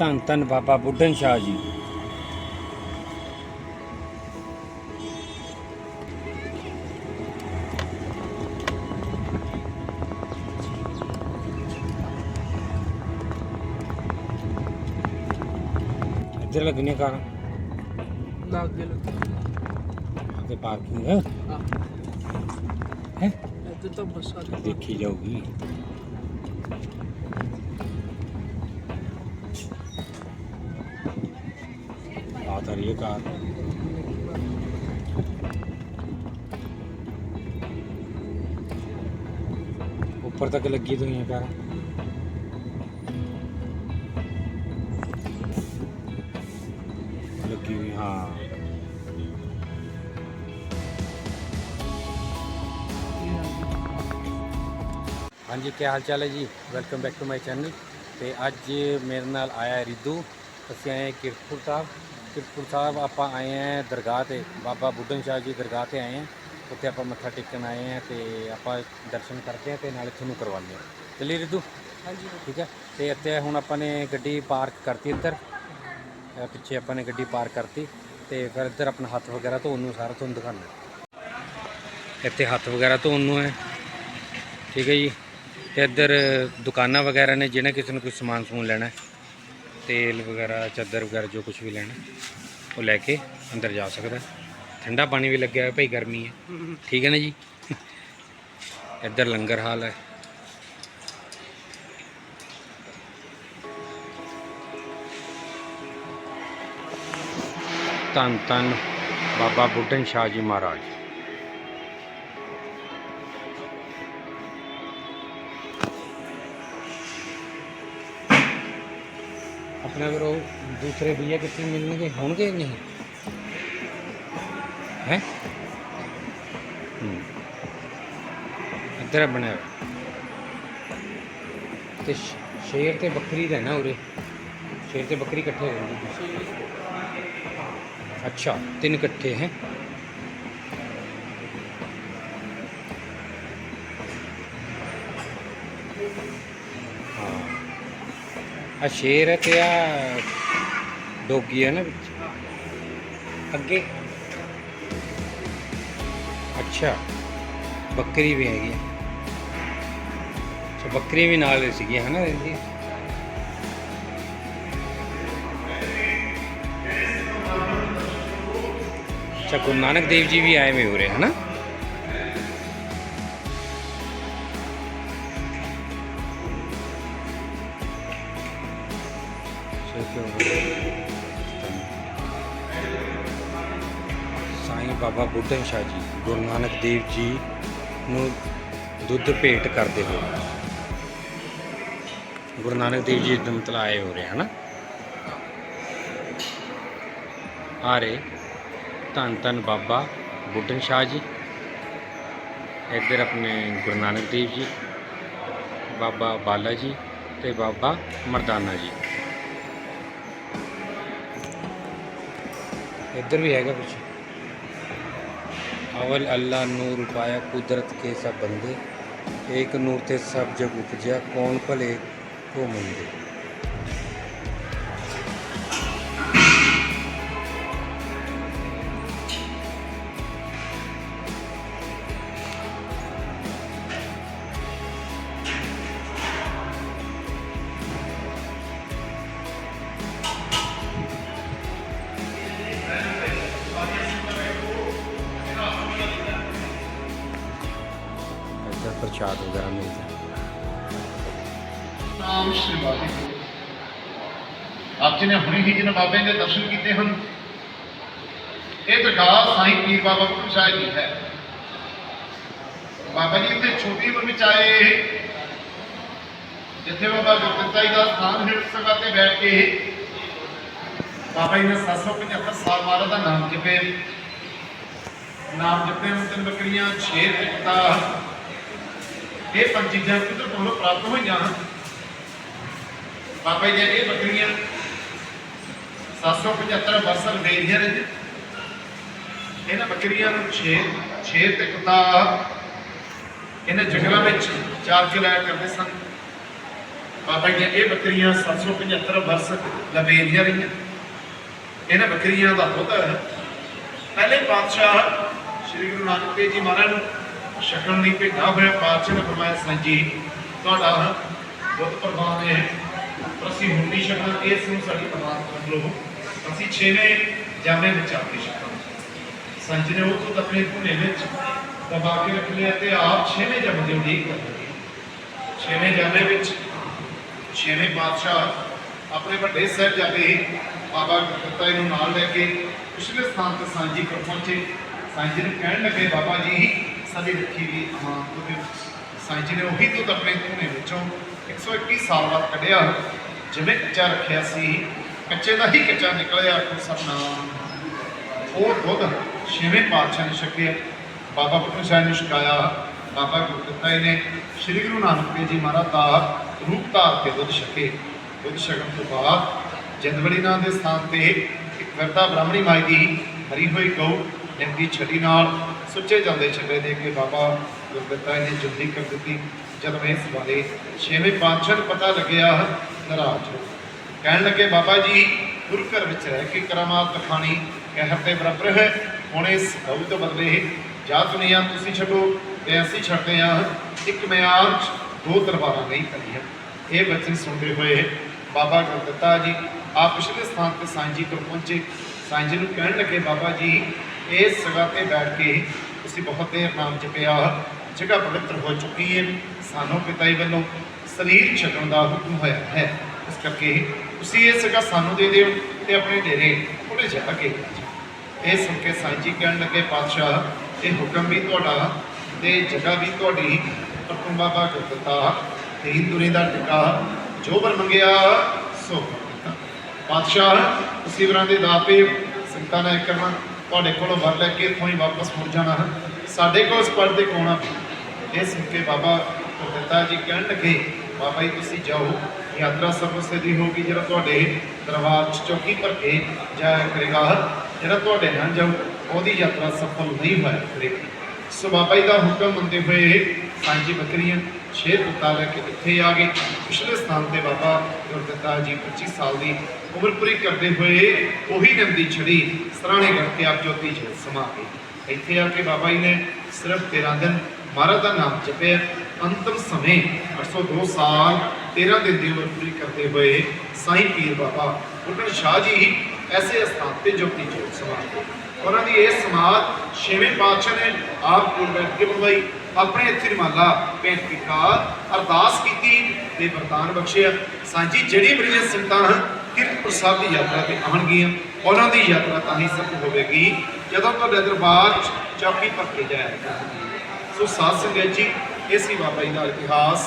ਧੰਨ ਧੰਨ ਬਾਬਾ ਬੁੱਢਨ ਸ਼ਾਹ ਜੀ। ਇੱਧਰ ਲੱਗਣੀ ਕਾਰ? ਲੱਗ ਗਿਆ ਲੱਗ ਤੇ ਪਾਰਕਿੰਗ ਹਾਂ। ਹੈ। ਇੱਥੇ ਤਾਂ ਬੱਸਾਂ ਦੇਖੀ ਜਾਊਗੀ। ਆ ਤਾਂ ਰਹੀ ਹੈ ਕਾਰ ਉੱਪਰ ਤੱਕ ਲੱਗੀ ਤੋਂ ਹੈ ਕਾਰ ਲੱਗੀ ਹੋਈ ਹਾਂ ਹਾਂਜੀ ਕੀ ਹਾਲ ਚਾਲ ਹੈ ਜੀ welcome back to my channel ਤੇ ਅੱਜ ਮੇਰੇ ਨਾਲ ਆਇਆ ਹੈ ਰਿੱਧੂ ਅਸੀਂ ਆਏ ਹਾਂ ਕਿਰਤਪੁਰ ਕਿਰਤਪੁਰ ਸਾਹਿਬ ਆਪਾਂ ਆਏ ਹਾਂ ਦਰਗਾਹ ਤੇ ਬਾਬਾ ਬੁੱਢਨ ਸ਼ਾਹ ਜੀ ਦਰਗਾਹ ਤੇ ਆਏ ਹਾਂ ਉੱਥੇ ਆਪਾਂ ਮੱਥਾ ਟੇਕਣ ਆਏ ਹਾਂ ਤੇ ਆਪਾਂ ਦਰਸ਼ਨ ਕਰਦੇ ਹਾਂ ਤੇ ਨਾਲੇ ਤੁਹਾਨੂੰ ਕਰਵਾਉਂਦੇ ਹਾਂ ਚੱਲੀ ਰਿੱਧੂ ਹਾਂਜੀ। ਠੀਕ ਹੈ ਤੇ ਇੱਥੇ ਹੁਣ ਆਪਾਂ ਨੇ ਗੱਡੀ ਪਾਰਕ ਕਰਤੀ ਇੱਧਰ। ਇਹ ਪਿੱਛੇ ਆਪਾਂ ਨੇ ਗੱਡੀ ਪਾਰਕ ਕਰਤੀ ਤੇ ਫਿਰ ਇੱਧਰ ਆਪਣਾ ਹੱਥ ਵਗੈਰਾ ਧੋਣ ਨੂੰ ਸਾਰਾ ਤੁਹਾਨੂੰ ਦਿਖਾਉਣਾ। ਇੱਥੇ ਹੱਥ ਵਗੈਰਾ ਧੋਣ ਨੂੰ ਹੈ। ਠੀਕ ਹੈ ਜੀ? ਤੇ ਇੱਧਰ ਦੁਕਾਨਾਂ ਵਗੈਰਾ ਨੇ ਜਿਹਨੇ ਕਿਸੇ ਨੂੰ ਕੋਈ ਸਮਾਨ ਸਮੂਨ ਲੈਣਾ ਹੈ, ਤੇਲ ਵਗੈਰਾ, ਚਾਦਰ ਵਗੈਰਾ, ਜੋ ਕੁਝ ਵੀ ਲੈਣਾ, ਉਹ ਲੈ ਕੇ ਅੰਦਰ ਜਾ ਸਕਦਾ। ਠੰਡਾ ਪਾਣੀ ਵੀ ਲੱਗਿਆ ਹੋਇਆ, ਭਾਈ ਗਰਮੀ ਹੈ। ਠੀਕ ਹੈ ਨਾ ਜੀ? ਇੱਧਰ ਲੰਗਰ ਹਾਲ ਹੈ। ਧੰਨ ਧੰਨ ਬਾਬਾ ਬੁੱਢਨ ਸ਼ਾਹ ਜੀ ਮਹਾਰਾਜ। ਆਪਣਾ ਫਿਰ ਦੂਸਰੇ ਬੀਏ ਕਿੱਥੇ ਮਿਲਣਗੇ, ਹੋਣਗੇ ਨਹੀਂ? ਹੈ? ਇੱਧਰ ਬਣਿਆ ਹੋਇਆ। ਤੇ ਸ਼ੇਰ ਤੇ ਬੱਕਰੀ ਦਾ ਨਾ ਉਰੇ। ਸ਼ੇਰ ਤੇ ਬੱਕਰੀ ਇਕੱਠੇ ਹੋ ਜਾਂਦੇ। ਅੱਛਾ, ਤਿੰਨ ਇਕੱਠੇ, ਹੈ? ਆ ਸ਼ੇਰ ਹੈ ਤੇ ਆ ਡੋਗੀ ਹੈ ਨਾ ਵਿੱਚ। ਅੱਗੇ। ਅੱਛਾ। ਬੱਕਰੀ ਵੀ ਹੈਗੀ ਹੈ ਅੱਛਾ, ਬੱਕਰੀ ਵੀ ਨਾਲ ਸੀਗੀ ਹੈ ਨਾ ਇਹਦੀ ਅੱਛਾ, ਗੁਰੂ ਨਾਨਕ ਦੇਵ ਜੀ ਵੀ ਆਏ ਹੋਏ ਹੋ ਰਹੇ, ਹਨਾ? ਸਾਈਂ ਬਾਬਾ ਬੁੱਢਨ ਸ਼ਾਹ ਜੀ, ਗੁਰੂ ਨਾਨਕ ਦੇਵ ਜੀ ਨੂੰ ਦੁੱਧ ਭੇਟ ਕਰਦੇ ਹੋਏ। ਗੁਰੂ ਨਾਨਕ ਦੇਵ ਜੀ ਦੇ ਮਤਲਬ ਹੋ ਰਹੇ ਹਨਾ? ਆ ਰਹੇ ਧੰਨ ਧੰਨ ਬਾਬਾ ਬੁੱਢਨ ਸ਼ਾਹ ਜੀ। ਇੱਧਰ ਆਪਣੇ ਗੁਰੂ ਨਾਨਕ ਦੇਵ ਜੀ, ਬਾਬਾ ਬਾਲਾ ਜੀ ਤੇ ਬਾਬਾ ਮਰਦਾਨਾ ਜੀ। ਇੱਧਰ ਵੀ ਹੈਗਾ ਕੁਝ ਅਵਲ ਅੱਲਾ ਨੂਰ ਪਾਇਆ ਕੁਦਰਤ ਕੇ ਸਭ ਬੰਦੇ, ਏਕ ਨੂਰ ਤੇ ਸਭ ਜਗ ਉਪਜਿਆ, ਕੌਣ ਭਲੇ ਕੋ ਮੰਦੇ। ਨਾਮ ਸ਼੍ਰੀ ਵਾਹਿਗੁਰੂ ਆਪ ਜੀ ਨੇ ਹੁਣੇ ਹੀ ਜਿਹਨਾਂ ਬਾਬੇ ਦੇ ਦਰਸ਼ਨ ਕੀਤੇ ਹਨ, ਇਹ ਦਰਗਾਹ ਸਾਈਂ ਪੀਰ ਬਾਬਾ ਬੁੱਢਾ ਸ਼ਾਹ ਜੀ ਹੈ। ਬਾਬਾ ਜੀ ਇੱਥੇ ਛੋਟੀ ਉਮਰ ਵਿੱਚ ਆਏ ਜਿੱਥੇ ਬਾਬਾ ਗੁਰਦਿੱਤਾ ਜੀ ਦਾ ਸਥਾਨ ਹੈ ਉਸ ਜਗ੍ਹਾ ਤੇ ਬੈਠ ਕੇ ਬਾਬਾ ਜੀ ਨੇ 775 ਸਾਲ ਮਹਾਰਾਜ ਦਾ ਨਾਮ ਜਪੇ ਨਾਮ ਜਪੇ ਤਿੰਨ ਬੱਕਰੀਆਂ, ਛੇ ਤਿਕਤਾ ਇਹ ਪੰਜ ਚੀਜ਼ਾਂ ਕਿਧਰ ਕੋਲੋਂ ਪ੍ਰਾਪਤ ਹੋਈਆਂ ਹਨ। ਬਾਬਾ ਜੀ ਇਹ ਬੱਕਰੀਆਂ 775 ਵਰਸਲ ਵੇਦੀਆਂ ਨੇ ਜੀ। ਇਹਨਾਂ ਬੱਕਰੀਆਂ ਨੂੰ 6 6 ਦਾ ਇਹਨਾਂ ਜੰਗਲਾਂ ਵਿੱਚ ਚਾਰ ਕੇ ਲਾਇਆ ਕਰਦੇ ਸਨ। ਬਾਬਾ ਜੀ ਇਹ ਬੱਕਰੀਆਂ 775 ਵਰਸ ਲਵੇਰੀਆਂ ਰਹੀਆਂ। ਇਹਨਾਂ ਬੱਕਰੀਆਂ ਦਾ ਦੁੱਧ ਪਹਿਲੇ ਪਾਤਸ਼ਾਹ ਸ੍ਰੀ ਗੁਰੂ ਨਾਨਕ ਦੇਵ ਜੀ ਮਹਾਰਾਜ ਨੂੰ ਛਕਣ ਲਈ ਭੇਜਾ ਹੋਇਆ ਪਾਤਸ਼ਾਹ ਨੇ ਫਰਮਾਇਆ ਸੰਜੀ ਤੁਹਾਡਾ ਦੁੱਧ ਪ੍ਰਵਾਨ ਹੈ। ਅਸੀਂ ਹੁਣ ਨਹੀਂ ਛਕਣਾ ਇਸ ਨੂੰ ਸਾਡੀ ਪ੍ਰਵਾਨ ਕਰ ਅਸੀਂ ਛੇਵੇਂ ਜਾਮੇ ਵਿੱਚ ਆਪਣੀ ਕੇ ਸੰਜ ਨੇ ਉਹ ਖੁਦ ਆਪਣੇ ਧੁਨੇ ਵਿੱਚ ਦਬਾ ਕੇ ਰੱਖ ਲਿਆ ਤੇ ਆਪ ਛੇਵੇਂ ਜਮ ਦੇ ਉਡੀਕ ਕਰ ਰਹੇ ਛੇਵੇਂ ਜਾਮੇ ਵਿੱਚ ਛੇਵੇਂ ਪਾਤਸ਼ਾਹ ਆਪਣੇ ਵੱਡੇ ਸਾਹਿਬਜ਼ਾਦੇ ਬਾਬਾ ਗੁਰਦਿੱਤਾ ਜੀ ਨੂੰ ਨਾਲ ਲੈ ਕੇ ਪਿਛਲੇ ਸਥਾਨ ਤੇ ਸਾਂਝੀ ਕਰ ਪਹੁੰਚੇ। ਸਾਂਝੀ ਨੂੰ ਕਹਿਣ ਲੱਗੇ, ਬਾਬਾ ਜੀ, ਸਾਡੀ ਰੱਖੀ ਵੀ ਅਮਾਨਤ ਦੇ ਸਾਂਝੀ ਨੇ ਉਹੀ ਦੁੱਧ ਆਪਣੇ ਧੁਨੇ ਵਿੱਚੋਂ 121 ਸਾਲ ਬਾਅਦ ਕੱਢਿਆ। ਜਿਵੇਂ ਕੱਚਾ ਰੱਖਿਆ ਸੀ, ਕੱਚੇ ਦਾ ਹੀ ਕੱਚਾ ਨਿਕਲਿਆ ਕੋ ਸਤਨਾਮ ਉਹ ਦੁੱਧ ਛੇਵੇਂ ਪਾਤਸ਼ਾਹ ਨੇ ਛਕਿਆ। ਬਾਬਾ ਬੁੱਢਾ ਸਾਹਿਬ ਨੇ ਛਕਾਇਆ, ਬਾਬਾ ਗੁਰਦਿੱਤਾ ਜੀ ਨੇ ਸ੍ਰੀ ਗੁਰੂ ਨਾਨਕ ਦੇਵ ਜੀ ਮਹਾਰਾਜ ਦਾ ਰੂਪ ਧਾਰ ਕੇ ਦੁੱਧ ਛਕੇ। ਦੁੱਧ ਛਕਣ ਤੋਂ ਬਾਅਦ ਜੰਦਵੜੀ ਨਾਂ ਦੇ ਸਥਾਨ ਤੇ ਇੱਕ ਵਰਤਾ ਬ੍ਰਾਹਮਣੀ ਮਾਈ ਦੀ ਹਰੀ ਹੋਈ ਗਊ ਲਿੰਦੀ ਛੜੀ ਨਾਲ ਸੁੱਚੇ ਜਾਂਦੇ ਛੱਡੇ ਦੇ ਕੇ ਬਾਬਾ ਗੁਰਦਿੱਤਾ ਜੀ ਨੇ ਜੁੱਦੀ ਕਰ ਦਿੱਤੀ। ਜਦੋਂ ਇਸ ਬਾਰੇ ਛੇਵੇਂ ਪਾਤਸ਼ਾਹ ਨੂੰ ਪਤਾ ਲੱਗਿਆ, ਨਾਰਾਜ਼ ਹੋ ਕਹਿਣ ਲੱਗੇ, ਬਾਬਾ ਜੀ, ਗੁਰੂ ਘਰ ਵਿੱਚ ਰਹਿ ਕੇ ਕਰਾਮਾਤ ਖਾਣੀ ਕਹਿਰ ਦੇ ਬਰਾਬਰ ਹੈ। ਹੁਣ ਇਸ ਗਊ ਤੋਂ ਬਦਲੇ ਜਾਂ ਦੁਨੀਆ ਤੁਸੀਂ ਛੱਡੋ ਤੇ ਅਸੀਂ ਛੱਡਦੇ ਹਾਂ। ਇੱਕ ਮਿਆਦ ਦੋ ਦਰਬਾਰਾਂ ਨਹੀਂ ਕਰੀਆਂ ਇਹ ਬਚਨ ਸੁਣਦੇ ਹੋਏ ਬਾਬਾ ਗੁਰਦਿੱਤਾ ਜੀ ਆਪ ਪਿਛਲੇ ਸਥਾਨ ਤੇ ਸਾਈਂ ਜੀ ਕੋਲ ਪਹੁੰਚੇ। ਸਾਈਂ ਜੀ ਨੂੰ ਕਹਿਣ ਲੱਗੇ, ਬਾਬਾ ਜੀ, ਇਸ ਜਗ੍ਹਾ ਤੇ ਬੈਠ ਕੇ ਤੁਸੀਂ ਬਹੁਤ ਦੇਰ ਨਾਮ ਜਪਿਆ। ਜਗ੍ਹਾ ਪਵਿੱਤਰ ਹੋ ਚੁੱਕੀ ਹੈ। ਸਾਨੂੰ ਪਿਤਾ ਜੀ ਵੱਲੋਂ ਸਰੀਰ ਛੱਡਣ ਦਾ ਹੁਕਮ ਹੋਇਆ ਹੈ। ਇਸ ਕਰਕੇ ਤੁਸੀਂ ਇਹ ਜਗ੍ਹਾ ਸਾਨੂੰ ਦੇ ਦਿਓ ਤੇ ਆਪਣੇ ਡੇਰੇ ਉਹਦੇ ਜਾ ਕੇ ਇਹ ਸੁਣ ਕੇ ਸਾਈਂ ਜੀ ਕਹਿਣ ਲੱਗੇ, ਪਾਤਸ਼ਾਹ, ਇਹ ਹੁਕਮ ਵੀ ਤੁਹਾਡਾ ਤੇ ਜਗ੍ਹਾ ਵੀ ਤੁਹਾਡੀ ਪਰ ਬਾਬਾ ਗੁਰਦਤਾ ਤੀਨ ਦੁਨੀ ਦਾ ਟਿਕਾ ਜੋ ਬਰ ਮੰਗਿਆ ਸੋ ਪਾਤਸ਼ਾਹ, ਤੁਸੀਂ ਵਰਾਂ ਦੇ ਦਾਤੇ ਸੰਤਾਂ ਨੇ ਕਰਨਾ ਤੁਹਾਡੇ ਕੋਲੋਂ ਵਰ ਲੈ ਕੇ ਇੱਥੋਂ ਹੀ ਵਾਪਸ ਮੁੜ ਜਾਣਾ। ਹੈ। ਸਾਡੇ ਕੋਲ ਇਸ ਪਰ ਦੇ ਕੋਣਾ ਇਹ ਸੁਣ ਕੇ ਬਾਬਾ ਗੁਰਦਿੱਤਾ ਜੀ ਕਹਿਣ ਲੱਗੇ, ਬਾਬਾ ਜੀ, ਤੁਸੀਂ ਜਾਓ, ਯਾਤਰਾ ਸਭ ਦੀ ਹੋਗੀ ਜਿਹੜਾ ਤੁਹਾਡੇ ਦਰਬਾਰ 'ਚ ਚੌਕੀ ਭਰ ਕੇ ਜਾਇਆ ਕਰੇਗਾ ਜਿਹੜਾ ਤੁਹਾਡੇ ਨਾਲ ਜਾਊ ਉਹਦੀ ਯਾਤਰਾ ਸਫਲ ਨਹੀਂ ਹੋਇਆ ਕਰੇਗੀ। ਸੋ ਬਾਬਾ ਜੀ ਦਾ ਹੁਕਮ ਮੰਨਦੇ ਹੋਏ ਸਾਂਝੀ ਬੱਕਰੀਆਂ ਛੇ ਪੁੱਤਾਂ ਲੈ ਕੇ ਇੱਥੇ ਆ ਗਏ। ਪਿਛਲੇ ਸਥਾਨ ਤੇ ਬਾਬਾ ਗੁਰਦਿੱਤਾ ਜੀ 25 ਸਾਲ ਦੀ ਉਮਰ ਪੂਰੀ ਕਰਦੇ ਹੋਏ ਉਹੀ ਨੰਦੀ ਛੜੀ ਸਰਾਣੇ ਕਰਕੇ ਆਪ ਜੋਤੀ ਚ ਸਮਾ ਗਏ ਇੱਥੇ ਆ ਕੇ ਬਾਬਾ ਜੀ ਨੇ ਸਿਰਫ 13 ਦਿਨ ਮਹਾਰਾਜ ਦਾ ਨਾਮ ਜਪਿਆ ਅੰਤਮ ਸਮੇਂ 802 ਸਾਲ 13 ਦਿਨ ਦੀ ਉਮਰ ਪੂਰੀ ਕਰਦੇ ਹੋਏ ਸਾਈਂ ਪੀਰ ਬਾਬਾ ਬੁੱਢਣ ਸ਼ਾਹ ਜੀ ਐਸੇ ਅਸਥਾਨ ਤੇ ਜੋਤੀ ਜੋਤ ਸਮਾ ਉਹਨਾਂ ਦੀ ਇਹ ਸਮਾਧ ਛੇਵੇਂ ਪਾਤਸ਼ਾਹ ਨੇ ਆਪ ਕੋਲ ਬੈਠ ਕੇ ਬਣਵਾਈ ਆਪਣੇ ਇੱਥੇ ਰਮਾਲਾ ਭੇਟ ਕੀਤਾ, ਅਰਦਾਸ ਕੀਤੀ ਤੇ ਵਰਦਾਨ ਬਖਸ਼ਿਆ। ਸਾਂਝੀ ਜਿਹੜੀ ਮਰੀਜ਼ ਸੰਤਾਂ ਕਿਰਤਪੁਰ ਸਾਹਿਬ ਦੀ ਯਾਤਰਾ ਤੇ ਆਉਣਗੀਆਂ, ਉਹਨਾਂ ਦੀ ਯਾਤਰਾ ਤਾਂ ਹੀ ਸਫਲ ਹੋਵੇਗੀ, ਜਦੋਂ ਤੁਹਾਡੇ ਦਰਬਾਰ 'ਚ ਚੌਕੀ ਭਰ ਕੇ ਜਾਇਆ ਸੋ ਸਾਧ ਸੰਗਤ ਜੀ ਇਹ ਸੀ ਬਾਬਾ ਜੀ ਦਾ ਇਤਿਹਾਸ।